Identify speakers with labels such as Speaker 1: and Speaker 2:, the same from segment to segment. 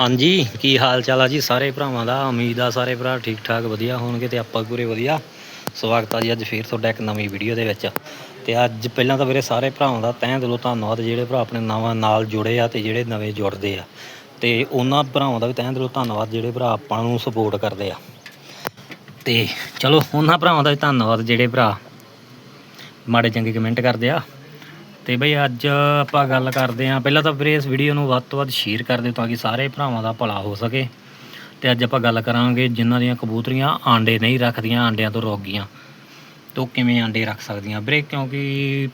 Speaker 1: ਹਾਂਜੀ, ਕੀ ਹਾਲ ਚਾਲ ਆ ਜੀ ਸਾਰੇ ਭਰਾਵਾਂ ਦਾ? ਉਮੀਦ ਆ ਸਾਰੇ ਭਰਾ ਠੀਕ ਠਾਕ ਵਧੀਆ ਹੋਣਗੇ ਤੇ ਆਪਾਂ ਪੂਰੇ ਵਧੀਆ। ਸਵਾਗਤ ਆ ਜੀ ਅੱਜ ਫੇਰ ਤੁਹਾਡਾ ਇੱਕ ਨਵੀਂ ਵੀਡੀਓ ਦੇ ਵਿੱਚ। ਤੇ ਅੱਜ ਪਹਿਲਾਂ ਤਾਂ ਮੇਰੇ ਸਾਰੇ ਭਰਾਵਾਂ ਦਾ ਤਹਿ ਦਿਲੋਂ ਧੰਨਵਾਦ, ਜਿਹੜੇ ਭਰਾ ਆਪਣੇ ਨਵਾਂ ਨਾਲ ਜੁੜੇ ਆ ਤੇ ਜਿਹੜੇ ਨਵੇਂ ਜੁੜਦੇ ਆ। ਤੇ ਉਹਨਾਂ ਭਰਾਵਾਂ ਦਾ ਵੀ ਤਹਿ ਦਿਲੋਂ ਧੰਨਵਾਦ, ਜਿਹੜੇ ਭਰਾ ਆਪਾਂ ਨੂੰ ਸਪੋਰਟ ਕਰਦੇ ਆ। ਤੇ ਚਲੋ, ਉਹਨਾਂ ਭਰਾਵਾਂ ਦਾ ਵੀ ਧੰਨਵਾਦ, ਜਿਹੜੇ ਭਰਾ ਮਾੜੇ ਚੰਗੇ ਕਮੈਂਟ ਕਰਦੇ ਆ। ਤੇ ਬਈ ਅੱਜ ਆਪਾਂ ਗੱਲ ਕਰਦੇ ਆਂ ਪਹਿਲਾਂ ਤਾਂ ਵੀਰੇ ਇਸ ਵੀਡੀਓ ਨੂੰ ਵੱਧ ਤੋਂ ਵੱਧ ਸ਼ੇਅਰ ਕਰ ਦਿਓ ਤਾਂ ਕਿ ਸਾਰੇ ਭਰਾਵਾਂ ਦਾ ਭਲਾ ਹੋ ਸਕੇ। ਤੇ ਅੱਜ ਆਪਾਂ ਗੱਲ ਕਰਾਂਗੇ ਜਿਨ੍ਹਾਂ ਦੀਆਂ ਕਬੂਤਰੀਆਂ ਆਂਡੇ ਨਹੀਂ ਰੱਖਦੀਆਂ, ਆਂਡਿਆਂ ਤੋਂ ਰੁਕ ਗਈਆਂ ਤੋ ਕਿਵੇਂ ਆਂਡੇ ਰੱਖ ਸਕਦੀਆਂ ਵੀਰੇ ਕਿਉਂਕਿ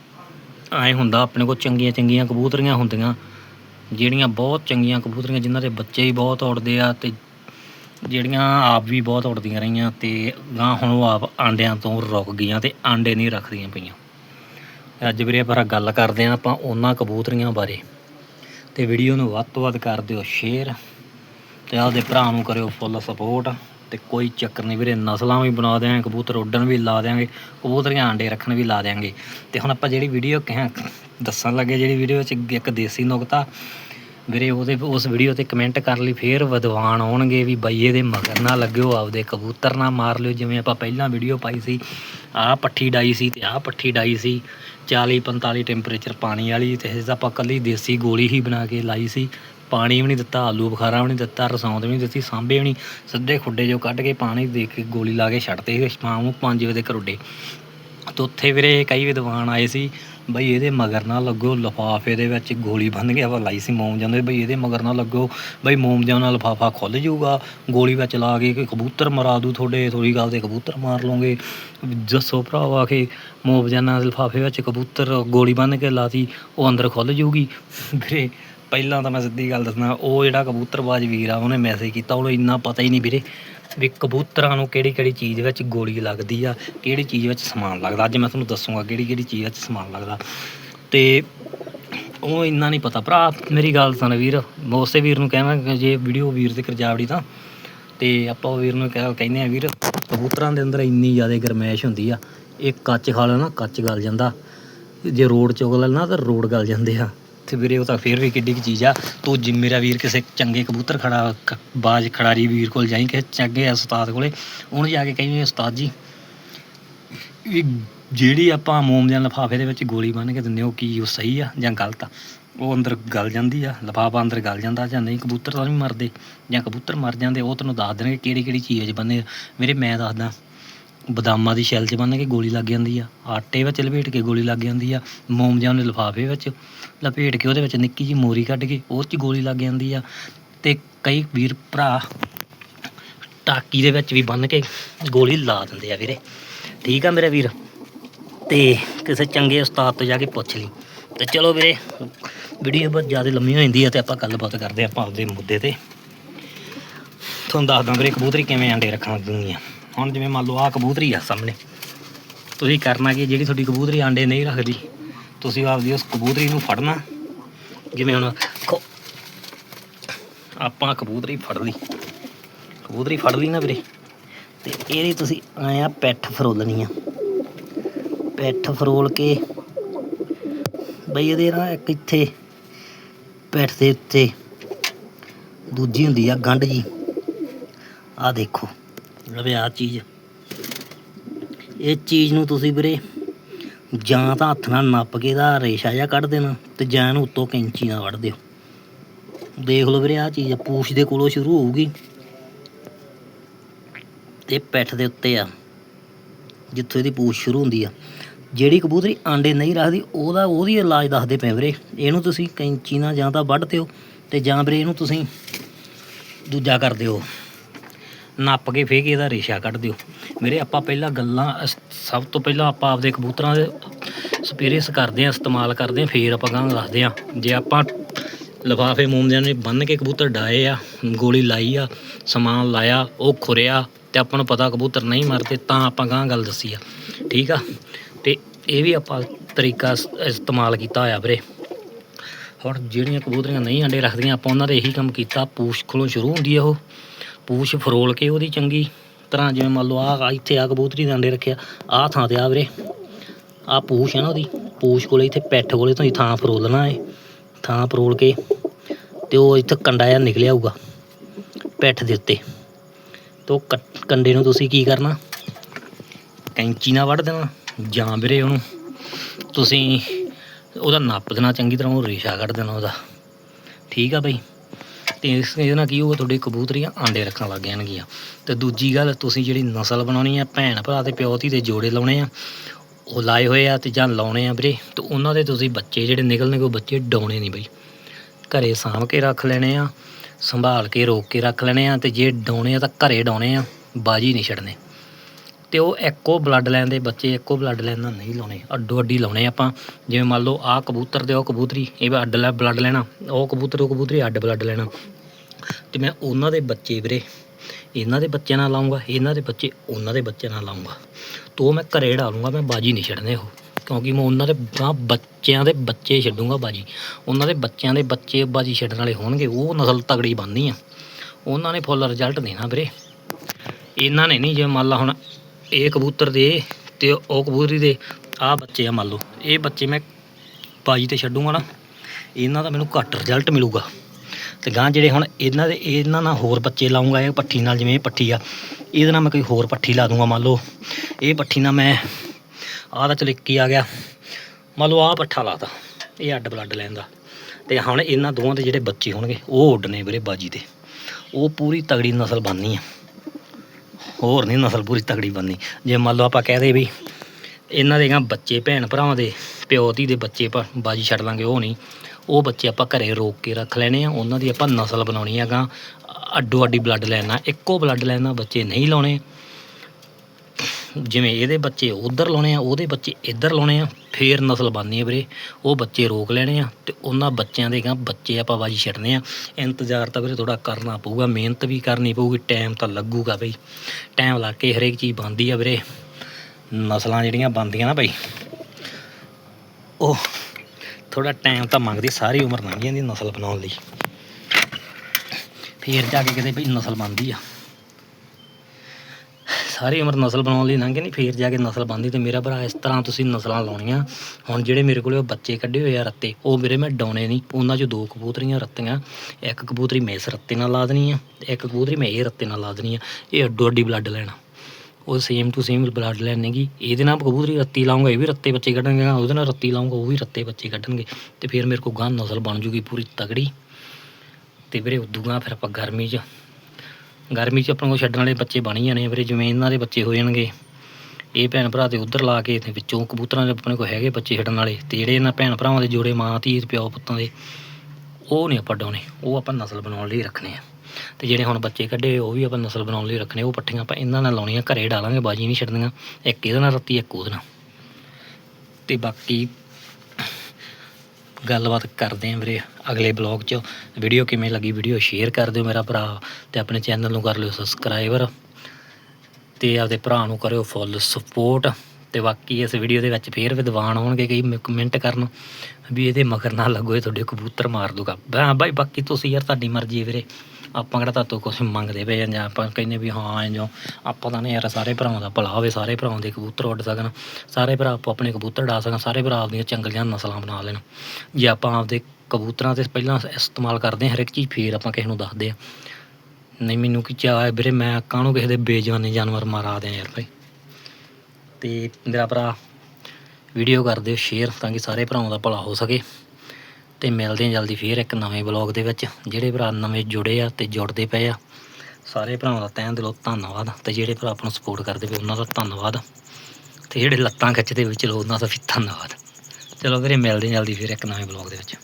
Speaker 1: ਐ ਹੁੰਦਾ ਆਪਣੇ ਕੋਲ ਚੰਗੀਆਂ ਚੰਗੀਆਂ ਕਬੂਤਰੀਆਂ ਹੁੰਦੀਆਂ, ਜਿਹੜੀਆਂ ਬਹੁਤ ਚੰਗੀਆਂ ਕਬੂਤਰੀਆਂ, ਜਿਨ੍ਹਾਂ ਦੇ ਬੱਚੇ ਵੀ ਬਹੁਤ ਉੱਡਦੇ ਆ ਤੇ ਜਿਹੜੀਆਂ ਆਪ ਵੀ ਬਹੁਤ ਉੱਡਦੀਆਂ ਰਹੀਆਂ ਤੇ ਗਾਂ ਹੁਣ ਉਹ ਆਪ ਆਂਡਿਆਂ ਤੋਂ ਰੁਕ ਗਈਆਂ ਤੇ ਆਂਡੇ ਨਹੀਂ ਰੱਖਦੀਆਂ ਪਈਆਂ। ਅੱਜ ਵੀਰੇ ਆਪਾਂ ਗੱਲ ਕਰਦੇ ਆਂ ਆਪਾਂ ਉਹਨਾਂ ਕਬੂਤਰੀਆਂ ਬਾਰੇ। ਤੇ ਵੀਡੀਓ ਨੂੰ ਵੱਧ ਤੋਂ ਵੱਧ ਕਰ ਦਿਓ ਸ਼ੇਅਰ ਤੇ ਆਪਦੇ ਭਰਾ ਨੂੰ ਕਰਿਓ ਫੁੱਲ ਸਪੋਰਟ ਤੇ ਕੋਈ ਚੱਕਰ ਨਹੀਂ ਵੀਰੇ, ਨਸਲਾਂ ਵੀ ਬਣਾ ਦਿਆਂਗੇ, ਕਬੂਤਰ ਉੱਡਣ ਵੀ ਲਾ ਦਿਆਂਗੇ, ਕਬੂਤਰੀਆਂ ਆਂਡੇ ਰੱਖਣ ਵੀ ਲਾ ਦਿਆਂਗੇ। ਤੇ ਹੁਣ ਆਪਾਂ ਜਿਹੜੀ ਵੀਡੀਓ ਕਹਿ, ਦੱਸਣ ਲੱਗੇ ਜਿਹੜੀ ਵੀਡੀਓ 'ਚ ਇੱਕ ਦੇਸੀ ਨੁਕਤਾ, ਵੀਰੇ ਉਹਦੇ ਉਸ ਵੀਡੀਓ ਤੇ ਕਮੈਂਟ ਕਰ ਲਈ, ਫੇਰ ਵਿਦਵਾਨ ਆਉਣਗੇ ਵੀ ਬਈਏ ਦੇ ਮਗਰ ਨਾ ਲੱਗਿਓ, ਆਪਦੇ ਕਬੂਤਰ ਨਾ ਮਾਰ ਲਿਓ, ਜਿਵੇਂ ਆਪਾਂ ਪਹਿਲਾਂ ਵੀਡੀਓ ਪਾਈ ਸੀ, ਆਹ ਪੱਠੀ ਡਾਈ ਸੀ ਤੇ ਆਹ ਪੱਠੀ ਡਾਈ ਸੀ। 40 45 ਟੈਂਪਰੇਚਰ ਪਾਣੀ ਵਾਲੀ ਤੇ ਇਸ ਦਾ ਆਪਾਂ ਕੱਲੀ ਦੇਸੀ ਗੋਲੀ ਹੀ ਬਣਾ ਕੇ ਲਾਈ ਸੀ। ਪਾਣੀ ਵੀ ਨਹੀਂ ਦਿੱਤਾ, ਆਲੂ ਬੁਖਾਰਾ ਵੀ ਨਹੀਂ ਦਿੱਤਾ ਰਸੌਂਦ ਵੀ ਨਹੀਂ ਦਿੱਤੀ, ਸਾਂਭੇ ਵੀ ਨਹੀਂ। ਸਿੱਧੇ ਖੁੱਡੇ ਜੋ ਕੱਢ ਕੇ ਪਾਣੀ ਦੇ ਕੇ ਗੋਲੀ ਲਾ ਕੇ ਛੱਡਦੇ ਸੀ, ਸ਼ਾਮ ਨੂੰ 5 ਵਜੇ ਕਰੋਡੇ ਤੇ ਉੱਥੇ ਵੀਰੇ ਕਈ ਵਿਦਵਾਨ ਆਏ ਸੀ ਬਈ ਇਹਦੇ ਮਗਰ ਨਾ ਲੱਗੋ, ਲਫਾਫੇ ਦੇ ਵਿੱਚ ਗੋਲੀ ਬੰਨ ਕੇ ਵਾ ਲਾਈ ਸੀ ਮੋਮ ਜਾਂਦੇ ਬਈ ਇਹਦੇ ਮਗਰ ਨਾ ਲੱਗੋ। ਬਈ ਮੋਮ ਜਾਂ ਨਾਲ ਲਫਾਫਾ ਖੁੱਲ ਜਾਊਗਾ, ਗੋਲੀ ਵਿੱਚ ਲਾ ਕੇ ਕੋਈ ਕਬੂਤਰ ਮਰਾ ਦੂ ਤੁਹਾਡੇ ਥੋੜੀ ਗੱਲ ਦੇ ਕਬੂਤਰ ਮਾਰ ਲਓਗੇ ਦੱਸੋ ਭਰਾਵਾ ਕਿ ਮੋਮ ਜਾਂ ਨਾਲ ਲਫਾਫੇ ਵਿੱਚ ਕਬੂਤਰ ਗੋਲੀ ਬੰਨ ਕੇ ਲਾਤੀ, ਉਹ ਅੰਦਰ ਖੁੱਲ ਜਾਊਗੀ। ਵੀਰੇ, ਪਹਿਲਾਂ ਤਾਂ ਮੈਂ ਸਿੱਧੀ ਗੱਲ ਦੱਸਣਾ, ਉਹ ਜਿਹੜਾ ਕਬੂਤਰਬਾਜ਼ ਵੀਰ ਆ, ਉਹਨੇ ਮੈਸੇਜ ਕੀਤਾ, ਉਹਨੂੰ ਇੰਨਾ ਪਤਾ ਹੀ ਨਹੀਂ ਵੀਰੇ। ਵੀ ਕਬੂਤਰਾਂ ਨੂੰ ਕਿਹੜੀ ਕਿਹੜੀ ਚੀਜ਼ ਵਿੱਚ ਗੋਲੀ ਲੱਗਦੀ ਆ, ਕਿਹੜੀ ਚੀਜ਼ ਵਿੱਚ ਸਮਾਨ ਲੱਗਦਾ। ਅੱਜ ਮੈਂ ਤੁਹਾਨੂੰ ਦੱਸੂਗਾ ਕਿਹੜੀ ਕਿਹੜੀ ਚੀਜ਼ ਵਿੱਚ ਸਮਾਨ ਲੱਗਦਾ। ਤੇ ਉਹ ਇੰਨਾ ਨਹੀਂ ਪਤਾ। ਭਰਾ, ਮੇਰੀ ਗੱਲ ਸੁਣ ਵੀਰ। ਮੋਸੇ ਵੀਰ ਨੂੰ ਕਹਿਵਾਂਗੇ ਜੇ ਵੀਡੀਓ ਵੀਰ ਤੇ ਕਰਜਾਵੜੀ ਤਾਂ। ਤੇ ਆਪਾਂ ਉਹ ਵੀਰ ਨੂੰ ਕਹਿ ਕਹਿੰਦੇ ਆ, ਵੀਰ, ਕਬੂਤਰਾਂ ਦੇ ਅੰਦਰ ਇੰਨੀ ਜ਼ਿਆਦਾ ਗਰਮੈਸ਼ ਹੁੰਦੀ ਆ। ਇਹ ਕੱਚ ਖਾ ਲੈਣਾ, ਕੱਚ ਗਲ ਜਾਂਦਾ। ਜੇ ਰੋਡ ਚੁਗ ਲੈਣਾ ਤਾਂ ਰੋਡ ਗਲ ਜਾਂਦੇ ਆ। ਤੇ ਵੀਰੇ ਉਹ ਤਾਂ ਫੇਰ ਵੀ ਕਿੱਡੀ ਕੀ ਚੀਜ਼ ਆ। ਤੂੰ ਜਿ ਮੇਰਾ ਵੀਰ ਕਿਸੇ ਚੰਗੇ ਕਬੂਤਰ ਖੜਾ ਕ- ਬਾਜ਼ ਖੜਾਰੀ ਵੀਰ ਕੋਲ ਜਾਈਂ ਕਿਸੇ ਚੰਗੇ ਉਸਤਾਦ ਕੋਲੇ ਉਹਨੂੰ ਜਾ ਕੇ ਕਹੀਂ ਉਸਤਾਦ ਜੀ ਵੀ ਜਿਹੜੀ ਆਪਾਂ ਮੋਮ ਦੇ ਲਫਾਫੇ ਦੇ ਵਿੱਚ ਗੋਲੀ ਬੰਨ ਕੇ ਦਿੰਦੇ ਹਾਂ, ਉਹ ਕੀ ਉਹ ਸਹੀ ਆ ਜਾਂ ਗਲਤ ਆ? ਉਹ ਅੰਦਰ ਗਲ ਜਾਂਦੀ ਆ ਲਫਾਫਾ ਅੰਦਰ ਗਲ ਜਾਂਦਾ ਜਾਂ ਨਹੀਂ ਕਬੂਤਰ ਤਾਂ ਨਹੀਂ ਮਰਦੇ। ਜਾਂ ਕਬੂਤਰ ਮਰ ਜਾਂਦੇ ਉਹ ਤੈਨੂੰ ਦੱਸ ਦੇਣਗੇ ਕਿਹੜੀ ਕਿਹੜੀ ਚੀਜ਼ ਬੰਨੇ ਮੇਰੇ ਮੈਂ ਦੱਸਦਾ ਬਦਾਮਾਂ ਦੀ ਸ਼ੈਲ 'ਚ ਬੰਨ੍ਹ ਕੇ ਗੋਲੀ ਲੱਗ ਜਾਂਦੀ ਆ, ਆਟੇ ਵਿੱਚ ਲਪੇਟ ਕੇ ਗੋਲੀ ਲੱਗ ਜਾਂਦੀ ਆ ਮੋਮ ਜਾਂ ਲਿਫਾਫੇ ਵਿੱਚ ਲਪੇਟ ਕੇ ਉਹਦੇ ਵਿੱਚ ਨਿੱਕੀ ਜਿਹੀ ਮੋਰੀ ਕੱਢ ਕੇ ਉਹ 'ਚ ਗੋਲੀ ਲੱਗ ਜਾਂਦੀ ਆ ਤੇ ਕਈ ਵੀਰ ਭਰਾ ਟਾਕੀ ਦੇ ਵਿੱਚ ਵੀ ਬੰਨ੍ਹ ਕੇ ਗੋਲੀ ਲਾ ਦਿੰਦੇ ਆ ਵੀਰੇ। ਠੀਕ ਆ ਮੇਰੇ ਵੀਰ? ਅਤੇ ਕਿਸੇ ਚੰਗੇ ਉਸਤਾਦ ਤੋਂ ਜਾ ਕੇ ਪੁੱਛ ਲਈ। ਤੇ ਚਲੋ ਵੀਰੇ, ਵੀਡੀਓ ਬਹੁਤ ਜ਼ਿਆਦਾ ਲੰਮੀ ਹੋ ਜਾਂਦੀ ਆ ਤੇ ਆਪਾਂ ਗੱਲਬਾਤ ਕਰਦੇ ਆਪਾਂ ਆਪਦੇ ਮੁੱਦੇ ਤੇ। ਤੁਹਾਨੂੰ ਦੱਸਦਾ ਵੀਰੇ ਕਬੂਤਰੀ ਕਿਵੇਂ ਆਂਡੇ ਰੱਖਣ ਦਿੰਦੀਆਂ ਹੁਣ ਜਿਵੇਂ ਮੰਨ ਲਓ ਆਹ ਕਬੂਤਰੀ ਆ ਸਾਹਮਣੇ, ਤੁਸੀਂ ਕਰਨਾ ਕਿ, ਜਿਹੜੀ ਤੁਹਾਡੀ ਕਬੂਤਰੀ ਆਂਡੇ ਨਹੀਂ ਰੱਖਦੀ, ਤੁਸੀਂ ਆਪਦੀ ਉਸ ਕਬੂਤਰੀ ਨੂੰ ਫੜਨਾ, ਜਿਵੇਂ ਹੁਣ ਆਪਾਂ ਕਬੂਤਰੀ ਫੜ ਲਈ, ਕਬੂਤਰੀ ਫੜ ਲਈ ਨਾ ਵੀਰੇ, ਤੇ ਇਹਦੀ ਤੁਸੀਂ ਐਂ ਆ ਪੈਠ ਫਰੋਲਣੀ ਆ, ਪੈਠ ਫਰੋਲ ਕੇ, ਬਈ ਇਹਦੇ ਨਾ ਇੱਕ ਇੱਥੇ ਪੈਠ ਦੇ ਉੱਤੇ ਦੂਜੀ ਹੁੰਦੀ ਆ ਗੰਢ ਜੀ ਆ ਦੇਖੋ। ਲਵੇ ਆ ਚੀਜ਼। ਇਹ ਚੀਜ਼ ਨੂੰ ਤੁਸੀਂ ਵੀਰੇ ਜਾਂ ਤਾਂ ਹੱਥ ਨਾਲ ਨੱਪ ਕੇ ਇਹਦਾ ਰੇਸ਼ਾ ਜਿਹਾ ਕੱਢ ਦੇਣਾ ਤੇ ਜਾਂ ਇਹਨੂੰ ਉੱਤੋਂ ਕੈਂਚੀ ਨਾਲ ਵੱਢ ਦਿਓ। ਦੇਖ ਲਓ ਵੀਰੇ ਆ ਚੀਜ਼ ਆ ਪੂਛ ਦੇ ਕੋਲੋਂ ਸ਼ੁਰੂ ਹੋਊਗੀ। ਤੇ ਪਿੱਠ ਦੇ ਉੱਤੇ ਆ, ਜਿੱਥੋਂ ਇਹਦੀ ਪੂਛ ਸ਼ੁਰੂ ਹੁੰਦੀ ਆ। ਜਿਹੜੀ ਕਬੂਤਰੀ ਆਂਡੇ ਨਹੀਂ ਰੱਖਦੀ, ਉਹਦਾ ਉਹਦੀ ਇਲਾਜ ਦੱਸਦੇ ਪਏ ਵੀਰੇ। ਇਹਨੂੰ ਤੁਸੀਂ ਕੈਂਚੀ ਨਾਲ ਜਾਂ ਤਾਂ ਵੱਢ ਦਿਓ ਤੇ ਜਾਂ ਵੀਰੇ ਇਹਨੂੰ ਤੁਸੀਂ ਦੂਜਾ ਕਰ ਦਿਓ। ਨੱਪ ਕੇ ਫੇਕ ਇਹਦਾ ਰੇਸ਼ਾ ਕੱਢ ਦਿਓ। ਮੇਰੇ ਆਪਾਂ ਪਹਿਲਾਂ ਗੱਲਾਂ, ਅਸ- ਸਭ ਤੋਂ ਪਹਿਲਾਂ ਆਪਾਂ ਆਪਦੇ ਕਬੂਤਰਾਂ ਦੇ ਸਪੀਰੀਅੰਸ ਕਰਦੇ ਆ ਇਸਤੇਮਾਲ ਕਰਦੇ ਆ ਫੇਰ ਆਪਾਂ ਗਾਂ ਦੱਸਦੇ ਆ ਜੇ ਆਪਾਂ ਲਫਾਫੇ ਮੋਮਦਿਆਂ ਨੇ ਬੰਨ ਕੇ ਕਬੂਤਰ ਡਾਏ ਆ, ਗੋਲੀ ਲਾਈ ਆ, ਸਮਾਨ ਲਾਇਆ, ਉਹ ਖੁਰਿਆ ਤੇ ਆਪਾਂ ਨੂੰ ਪਤਾ ਕਬੂਤਰ ਨਹੀਂ ਮਰਦੇ, ਤਾਂ ਆਪਾਂ ਗਾਂ ਗੱਲ ਦੱਸੀ ਆ। ਠੀਕ ਆ? ਤੇ ਇਹ ਵੀ ਆਪਾਂ ਤਰੀਕਾ ਇਸਤੇਮਾਲ ਕੀਤਾ ਹੋਇਆ ਵੀਰੇ। ਹੁਣ ਜਿਹੜੀਆਂ ਕਬੂਤਰੀਆਂ ਨਹੀਂ ਅੰਡੇ ਰੱਖਦੀਆਂ, ਆਪਾਂ ਉਹਨਾਂ ਦੇ ਇਹੀ ਕੰਮ ਕੀਤਾ, ਪੂਛ ਖੋਲੋਂ ਸ਼ੁਰੂ ਹੁੰਦੀ ਆ ਉਹ। ਪੂਛ ਫਰੋਲ ਕੇ ਉਹਦੀ ਚੰਗੀ ਤਰ੍ਹਾਂ ਜਿਵੇਂ ਮੰਨ ਲਓ ਆ ਇੱਥੇ ਆ ਕਬੂਤਰੀ ਦੇ ਅੰਡੇ ਰੱਖਿਆ ਆਹ ਥਾਂ ਤੇ ਆ ਵੀਰੇ। ਆ ਪੂਛ ਹੈ ਨਾ ਉਹਦੀ, ਪੂਛ ਕੋਲੇ ਇੱਥੇ ਪੈਠ ਕੋਲੇ ਤੁਸੀਂ ਥਾਂ ਫਰੋਲਣਾ ਏ, ਥਾਂ ਫਰੋਲ ਕੇ ਤੇ ਉਹ ਇੱਥੇ ਕੰਡਾ ਜਿਹਾ ਨਿਕਲਿਆ ਹੋਊਗਾ ਪਿੱਠ ਦੇ ਉੱਤੇ। ਤੋ ਕੰਡੇ ਨੂੰ ਤੁਸੀਂ ਕੀ ਕਰਨਾ? ਕੈਂਚੀ ਨਾਲ ਵੱਢ ਦੇਣਾ, ਜਾਂ ਵੀਰੇ ਉਹਨੂੰ ਤੁਸੀਂ ਉਹਦਾ ਨੱਪ ਦੇਣਾ, ਚੰਗੀ ਤਰ੍ਹਾਂ ਉਹ ਰੇਸ਼ਾ ਕੱਢ ਦੇਣਾ ਉਹਦਾ। ਠੀਕ ਆ ਬਈ? ਤੇ ਇਸ ਇਹਦੇ ਨਾਲ ਕੀ ਹੋਊਗਾ ਤੁਹਾਡੀ ਕਬੂਤਰੀਆਂ ਆਂਡੇ ਰੱਖਣ ਲੱਗ ਜਾਣਗੀਆਂ। ਤੇ ਦੂਜੀ ਗੱਲ, ਤੁਸੀਂ ਜਿਹੜੀ ਨਸਲ ਬਣਾਉਣੀ ਆ, ਭੈਣ ਭਰਾ ਤੇ ਪਿਓ ਧੀ ਦੇ ਜੋੜੇ ਲਾਉਣੇ ਆ, ਉਹ ਲਾਏ ਹੋਏ ਆ ਤੇ ਜਾਂ ਲਾਉਣੇ ਆ ਵੀਰੇ, ਤੇ ਉਹਨਾਂ ਦੇ ਤੁਸੀਂ ਬੱਚੇ ਜਿਹੜੇ ਨਿਕਲਣਗੇ, ਉਹ ਬੱਚੇ ਡਾਉਣੇ ਨਹੀਂ ਬਈ। ਘਰੇ ਸਾਂਭ ਕੇ ਰੱਖ ਲੈਣੇ ਆ, ਸੰਭਾਲ ਕੇ ਰੋਕ ਕੇ ਰੱਖ ਲੈਣੇ ਆ, ਤੇ ਜੇ ਡਾਉਣੇ ਆ ਤਾਂ ਘਰੇ ਡਾਉਣੇ ਆ, ਬਾਜੀ ਨਹੀਂ ਛੱਡਣੇ। ਤੇ ਉਹ ਇੱਕੋ ਬਲੱਡ ਲਾਈਨ ਦੇ ਬੱਚੇ ਇੱਕੋ ਬਲੱਡ ਲਾਈਨ ਨਾਲ ਨਹੀਂ ਲਾਉਣੇ, ਅੱਡੋ ਅੱਡੀ ਲਾਉਣੇ ਆਪਾਂ। ਜਿਵੇਂ ਮੰਨ ਲਓ ਆਹ ਕਬੂਤਰ ਤੇ ਉਹ ਕਬੂਤਰੀ, ਇਹ ਵੀ ਅੱਡ ਲੈ ਬਲੱਡ ਲੈਣਾ ਉਹ ਕਬੂਤਰ, ਉਹ ਕਬੂਤਰੀ ਅੱਡ ਬਲੱਡ ਲੈਣਾ ਤੇ ਮੈਂ ਉਹਨਾਂ ਦੇ ਬੱਚੇ ਵੀਰੇ, ਇਹਨਾਂ ਦੇ ਬੱਚਿਆਂ ਨਾਲ ਲਾਉਂਗਾ ਇਹਨਾਂ ਦੇ ਬੱਚੇ ਉਹਨਾਂ ਦੇ ਬੱਚਿਆਂ ਨਾਲ ਲਾਉਂਗਾ ਤੋ ਮੈਂ ਘਰੇ ਡਾਲੂੰਗਾ ਮੈਂ ਬਾਜੀ ਨਹੀਂ ਛੱਡਣੇ ਉਹ। ਕਿਉਂਕਿ ਮੈਂ ਉਹਨਾਂ ਦੇ ਬੱਚਿਆਂ ਦੇ ਬੱਚੇ ਛੱਡੂੰਗਾ ਬਾਜੀ। ਉਹਨਾਂ ਦੇ ਬੱਚਿਆਂ ਦੇ ਬੱਚੇ ਬਾਜੀ ਛੱਡਣ ਵਾਲੇ ਹੋਣਗੇ, ਉਹ ਨਸਲ ਤਗੜੀ ਬਣਨੀ ਆ। ਉਹਨਾਂ ਨੇ ਫੁੱਲ ਰਿਜ਼ਲਟ ਦੇਣਾ ਵੀਰੇ। ਇਹਨਾਂ ਨੇ ਨਹੀਂ ਜੇ ਮੰਨ ਲਾ ਹੁਣ ਇਹ ਕਬੂਤਰ ਦੇ ਤੇ ਉਹ ਕਬੂਤਰੀ ਦੇ ਆਹ ਬੱਚੇ ਆ ਮੰਨ ਲਓ। ਇਹ ਬੱਚੇ ਮੈਂ ਬਾਜੀ ਤੇ ਛੱਡੂੰਗਾ ਨਾ, ਇਹਨਾਂ ਦਾ ਮੈਨੂੰ ਘੱਟ ਰਿਜ਼ਲਟ ਮਿਲੂਗਾ। ਤੇ ਗਾਂ ਜਿਹੜੇ ਹੁਣ ਇਹਨਾਂ ਦੇ ਇਹਨਾਂ ਨਾਲ ਹੋਰ ਬੱਚੇ ਲਾਉਂਗਾ, ਇਹ ਪੱਠੀ ਨਾਲ ਜਿਵੇਂ ਇਹ ਪੱਠੀ ਆ, ਇਹਦੇ ਨਾਲ ਮੈਂ ਕੋਈ ਹੋਰ ਪੱਠੀ ਲਾ ਦੂੰਗਾ ਮੰਨ ਲਓ। ਇਹ ਪੱਠੀ ਨਾਲ ਮੈਂ ਆਹ ਤਾਂ ਚਲ ਆ ਗਿਆ। ਮੰਨ ਲਓ ਆਹ ਪੱਠਾ ਲਾਤਾ, ਇਹ ਅੱਡ ਬਲੱਡ ਲੈਂਦਾ ਤੇ ਹੁਣ ਇਹਨਾਂ ਦੋਵਾਂ ਦੇ ਜਿਹੜੇ ਬੱਚੇ ਹੋਣਗੇ, ਉਹ ਉੱਡਨੇ ਵੀਰੇ ਬਾਜੀ 'ਤੇ ਉਹ ਪੂਰੀ ਤਗੜੀ ਨਸਲ ਬਣਨੀ ਆ। ਹੋਰ ਨਹੀਂ ਨਸਲ ਪੂਰੀ ਤਗੜੀ ਬਣਨੀ ਜੇ ਮੰਨ ਲਓ ਆਪਾਂ ਕਹਿ ਦੇ ਵੀ ਇਹਨਾਂ ਦੇ ਗਾਂ ਬੱਚੇ ਭੈਣ ਭਰਾਵਾਂ ਦੇ, ਪਿਓ ਧੀ ਦੇ ਬੱਚੇ ਆਪਾਂ ਬਾਜੀ ਛੱਡ ਲਾਂਗੇ, ਉਹ ਨਹੀਂ ਉਹ ਬੱਚੇ ਆਪਾਂ ਘਰੇ ਰੋਕ ਕੇ ਰੱਖ ਲੈਣੇ ਆ, ਉਹਨਾਂ ਦੀ ਆਪਾਂ ਨਸਲ ਬਣਾਉਣੀ ਹੈਗਾ। ਅੱਡੋ ਅੱਡੀ ਬਲੱਡ ਲੈਣਾ, ਇੱਕੋ ਬਲੱਡ ਲੈਣਾ, ਬੱਚੇ ਨਹੀਂ ਲਾਉਣੇ। ਜਿਵੇਂ ਇਹਦੇ ਬੱਚੇ ਉਧਰ ਲਾਉਣੇ ਆ, ਉਹਦੇ ਬੱਚੇ ਇੱਧਰ ਲਾਉਣੇ ਆ, ਫੇਰ ਨਸਲ ਬਣਨੀ ਆ ਵੀਰੇ। ਉਹ ਬੱਚੇ ਰੋਕ ਲੈਣੇ ਆ ਤੇ ਉਹਨਾਂ ਬੱਚਿਆਂ ਦੇ ਗਾਂ ਬੱਚੇ ਆਪਾਂ ਬਾਜੀ ਛੱਡਨੇ ਆ। ਇੰਤਜ਼ਾਰ ਤਾਂ ਵੀਰੇ ਥੋੜਾ ਕਰਨਾ ਪਊਗਾ, ਮਿਹਨਤ ਵੀ ਕਰਨੀ ਪਊਗੀ ਟਾਈਮ ਤਾਂ ਲੱਗੂਗਾ ਬਈ। ਟਾਈਮ ਲਾ ਕੇ ਹਰੇਕ ਚੀਜ਼ ਬਣਦੀ ਆ ਵੀਰੇ। ਨਸਲਾਂ ਜਿਹੜੀਆਂ ਬਣਦੀਆਂ ਨਾ ਬਈ। ਉਹ ਥੋੜਾ ਟਾਈਮ ਤਾਂ ਮੰਗਦੀ, ਸਾਰੀ ਉਮਰ ਲੰਘ ਜਾਂਦੀ ਨਸਲ ਬਣਾਉਣ ਲਈ। ਫੇਰ ਜਾ ਕੇ ਕਿਤੇ ਬਈ ਨਸਲ ਬਣਦੀ ਆ। ਸਾਰੀ ਉਮਰ ਨਸਲ ਬਣਾਉਣ ਲਈ ਲੰਘੇ ਨਹੀਂ ਫੇਰ ਜਾ ਕੇ ਨਸਲ ਬਣਦੀ ਤੇ ਮੇਰਾ ਭਰਾ ਇਸ ਤਰ੍ਹਾਂ ਤੁਸੀਂ ਨਸਲਾਂ ਲਾਉਣੀਆਂ। ਹੁਣ ਜਿਹੜੇ ਮੇਰੇ ਕੋਲੇ ਉਹ ਬੱਚੇ ਕੱਢੇ ਹੋਏ ਆ ਰੱਤੇ, ਉਹ ਮੇਰੇ ਮੈਂ ਡਾਉਣੇ ਨਹੀਂ ਉਹਨਾਂ 'ਚ ਦੋ ਕਬੂਤਰੀਆਂ ਰੱਤੀਆਂ, ਇੱਕ ਕਬੂਤਰੀ ਮੈਂ ਇਸ ਰੱਤੇ ਨਾਲ ਲਾ ਦੇਣੀ ਆ ਤੇ ਇੱਕ ਕਬੂਤਰੀ ਮੈਂ ਇਹ ਰੱਤੇ ਨਾਲ ਲਾ ਦੇਣੀ ਆ। ਇਹ ਅੱਡੋ ਅੱਡੀ ਬਲੱਡ ਲੈਣਾ। ਉਹ same to same blood line Negi. ਇਹਦੇ ਨਾਲ ਕਬੂਤਰੀ ਰੱਤੀ ਲਾਉਂਗਾ ਇਹ ਵੀ ਰੱਤੇ ਬੱਚੇ ਕੱਢਣਗੇ, ਉਹਦੇ ਨਾਲ ਰੱਤੀ ਲਾਉਂਗਾ ਉਹ ਵੀ ਰੱਤੇ ਬੱਚੇ ਕੱਢਣਗੇ। ਤੇ ਫਿਰ ਮੇਰੇ ਕੋਲ ਗਾਂ ਨਸਲ ਬਣ ਜੂਗੀ ਪੂਰੀ ਤਗੜੀ। ਤੇ ਵੀਰੇ ਉਦੋਂ ਗਾਂ ਫਿਰ ਆਪਾਂ ਗਰਮੀ 'ਚ ਗਰਮੀ 'ਚ ਆਪਾਂ ਕੋਲ ਛੱਡਣ ਵਾਲੇ ਬੱਚੇ ਬਣ ਹੀ ਜਾਣੇ ਆ ਵੀਰੇ ਜਿਵੇਂ ਇਹਨਾਂ ਦੇ ਬੱਚੇ ਹੋ ਜਾਣਗੇ। ਇਹ ਭੈਣ ਭਰਾ ਤੇ ਉਧਰ ਲਾ ਕੇ ਤੇ ਵਿੱਚੋਂ ਕਬੂਤਰਾਂ ਦੇ ਆਪਣੇ ਕੋਲ ਹੈਗੇ ਬੱਚੇ ਛੱਡਣ ਵਾਲੇ ਤੇ ਜਿਹੜੇ ਇਹਨਾਂ ਭੈਣ ਭਰਾਵਾਂ ਦੇ ਜੋੜੇ ਮਾਂ, ਧੀ ਪਿਓ ਪੁੱਤਾਂ ਦੇ, ਉਹ ਨਹੀਂ ਆਪਾਂ ਡਾਉਣੇ, ਉਹ ਆਪਾਂ ਨਸਲ ਬਣਾਉਣ ਲਈ ਰੱਖਣੇ ਆ। ਤੇ ਜਿਹੜੇ ਹੁਣ ਬੱਚੇ ਕੱਢੇ ਹੋਏ ਉਹ ਵੀ ਆਪਾਂ ਨਸਲ ਬਣਾਉਣ ਲਈ ਰੱਖਣੇ, ਉਹ ਪੱਠੀਆਂ ਆਪਾਂ ਇਹਨਾਂ ਨਾਲ ਲਾਉਣੀਆਂ, ਘਰੇ ਡਾਲਾਂਗੇ, ਬਾਜੀ ਨਹੀਂ ਛੱਡਣੀਆਂ, ਇੱਕ ਇਹਦੇ ਨਾਲ ਰੱਤੀ, ਇੱਕ ਉਹਦੇ ਨਾਲ। ਤੇ ਬਾਕੀ ਗੱਲਬਾਤ ਕਰਦੇ ਆਂ ਵੀਰੇ ਅਗਲੇ ਬਲੌਗ 'ਚ। ਵੀਡੀਓ ਕਿਵੇਂ ਲੱਗੀ ਵੀਡੀਓ ਸ਼ੇਅਰ ਕਰ ਦਿਓ ਮੇਰਾ ਭਰਾ ਤੇ ਆਪਣੇ ਚੈਨਲ ਨੂੰ ਕਰ ਲਿਓ ਸਬਸਕ੍ਰਾਈਬਰ ਤੇ ਆਪਦੇ ਭਰਾ ਨੂੰ ਕਰਿਓ ਫੁੱਲ ਸਪੋਰਟ ਤੇ ਬਾਕੀ ਇਸ ਵੀਡੀਓ ਦੇ ਵਿੱਚ ਫੇਰ ਵਿਦਵਾਨ ਹੋਣਗੇ ਕਈ ਕਮੈਂਟ ਕਰਨ ਵੀ ਇਹਦੇ ਮਗਰ ਨਾ ਲੱਗੋ, ਇਹ ਤੁਹਾਡੇ ਕਬੂਤਰ ਮਾਰ ਦੂਗਾ। ਹਾਂ ਬਾਈ, ਬਾਕੀ ਤੁਸੀਂ ਯਾਰ ਤੁਹਾਡੀ ਮਰਜ਼ੀ ਹੈ ਵੀਰੇ। ਆਪਾਂ ਕਿਹੜਾ ਤੁਹਾਤੋਂ ਕੁਝ ਮੰਗਦੇ ਪਏ ਆਂ ਜਾਂ ਆਪਾਂ ਕਹਿੰਦੇ ਵੀ ਹਾਂ ਐਂ ਜੋ ਆਪਾਂ ਤਾਂ ਨਹੀਂ ਯਾਰ ਸਾਰੇ ਭਰਾਵਾਂ ਦਾ ਭਲਾ ਹੋਵੇ, ਸਾਰੇ ਭਰਾਵਾਂ ਦੇ ਕਬੂਤਰ ਉੱਡ ਸਕਣ, ਸਾਰੇ ਭਰਾ ਆਪੋ ਆਪਣੇ ਕਬੂਤਰ ਡਾ ਸਕਣ, ਸਾਰੇ ਭਰਾ ਆਪਦੀਆਂ ਚੰਗੀਆਂ ਨਸਲਾਂ ਬਣਾ ਲੈਣ। ਜੇ ਆਪਾਂ ਆਪਦੇ ਕਬੂਤਰਾਂ ਤੇ ਪਹਿਲਾਂ ਇਸਤੇਮਾਲ ਕਰਦੇ ਹਾਂ ਹਰ ਇੱਕ ਚੀਜ਼, ਫੇਰ ਆਪਾਂ ਕਿਸੇ ਨੂੰ ਦੱਸਦੇ ਆ। ਨਹੀਂ, ਮੈਨੂੰ ਕੀ ਚਾਹ ਵੀਰੇ, ਮੈਂ ਕਾਹਨੂੰ ਕਿਸੇ ਦੇ ਬੇਜਵਾਨੇ ਜਾਨਵਰ ਮਾਰਾ ਦਿਆਂ ਯਾਰ ਭਾਈ। ਤੇ ਮੇਰਾ ਭਰਾ ਵੀਡੀਓ ਕਰ ਦਿਓ ਸ਼ੇਅਰ ਤਾਂ ਕਿ ਸਾਰੇ ਭਰਾਵਾਂ ਦਾ ਭਲਾ ਹੋ ਸਕੇ। ਤੇ ਮਿਲਦੇ ਹਾਂ ਜਲਦੀ ਫੇਰ ਇੱਕ ਨਵੇਂ ਬਲੌਗ ਦੇ ਵਿੱਚ। ਜਿਹੜੇ ਭਰਾ ਨਵੇਂ ਜੁੜੇ ਆ ਤੇ ਜੁੜਦੇ ਪਏ ਆ, ਸਾਰੇ ਭਰਾਵਾਂ ਦਾ ਤਹਿ ਦਿਲੋਂ ਧੰਨਵਾਦ। ਤੇ ਜਿਹੜੇ ਭਰਾ ਆਪਾਂ ਨੂੰ ਸਪੋਰਟ ਕਰਦੇ ਪਏ, ਉਹਨਾਂ ਦਾ ਧੰਨਵਾਦ। ਤੇ ਜਿਹੜੇ ਲੱਤਾਂ ਖਿੱਚਦੇ ਵੀ ਚਲੋ ਉਹਨਾਂ ਦਾ ਵੀ ਧੰਨਵਾਦ। ਚਲੋ ਵੀਰੇ, ਮਿਲਦੇ ਜਲਦੀ ਫੇਰ ਇੱਕ ਨਵੇਂ ਬਲੌਗ ਦੇ ਵਿੱਚ।